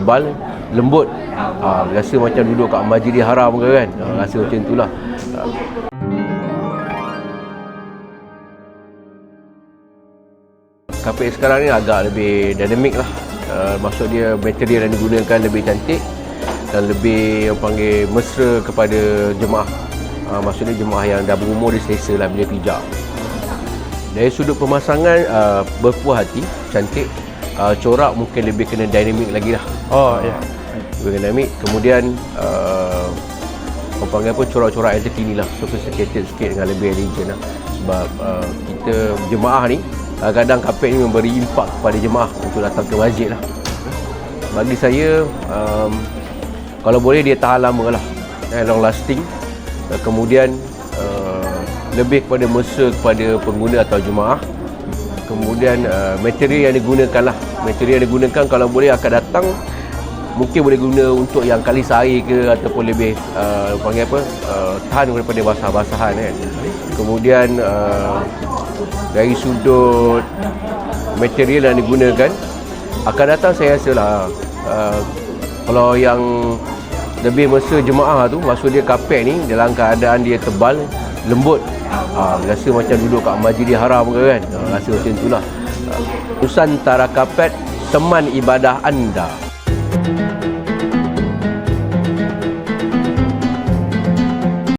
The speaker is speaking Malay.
tebal lembut. Ha, rasa macam duduk kat majlis haram ke kan? Ha, rasa macam itulah. Ha. Kapek sekarang ni agak lebih dinamik lah. Uh, maksud dia material yang digunakan lebih cantik dan lebih orang panggil mesra kepada jemaah. Uh, maksudnya jemaah yang dah berumur dia selesa lah bila pijak. Dari sudut pemasangan uh, berpuas hati cantik uh, corak mungkin lebih kena dinamik lagi lah. Oh, ya. lebih dinamik kemudian uh, orang panggil apa corak-corak yang terkini lah. Sophisticated sikit dengan lebih elegant lah. Sebab uh, kita jemaah ni kadang-kadang kapet ni memberi impak kepada jemaah untuk datang ke masjid lah. Bagi saya um, kalau boleh dia tahan lama lah. Eh, long lasting. Uh, kemudian uh, lebih kepada mesra kepada pengguna atau jemaah kemudian uh, material yang digunakan lah material yang digunakan kalau boleh akan datang mungkin boleh guna untuk yang kali sehari ke ataupun lebih uh, panggil apa uh, tahan daripada basah-basahan kan. Kemudian uh, dari sudut material yang digunakan akan datang saya rasa lah uh, kalau yang lebih mesra jemaah tu maksud dia kapek ni dalam keadaan dia tebal lembut. Ha, rasa macam duduk kat majlis haram ke kan? Ha, rasa macam itulah. Ha. Nusantara Kapet teman ibadah anda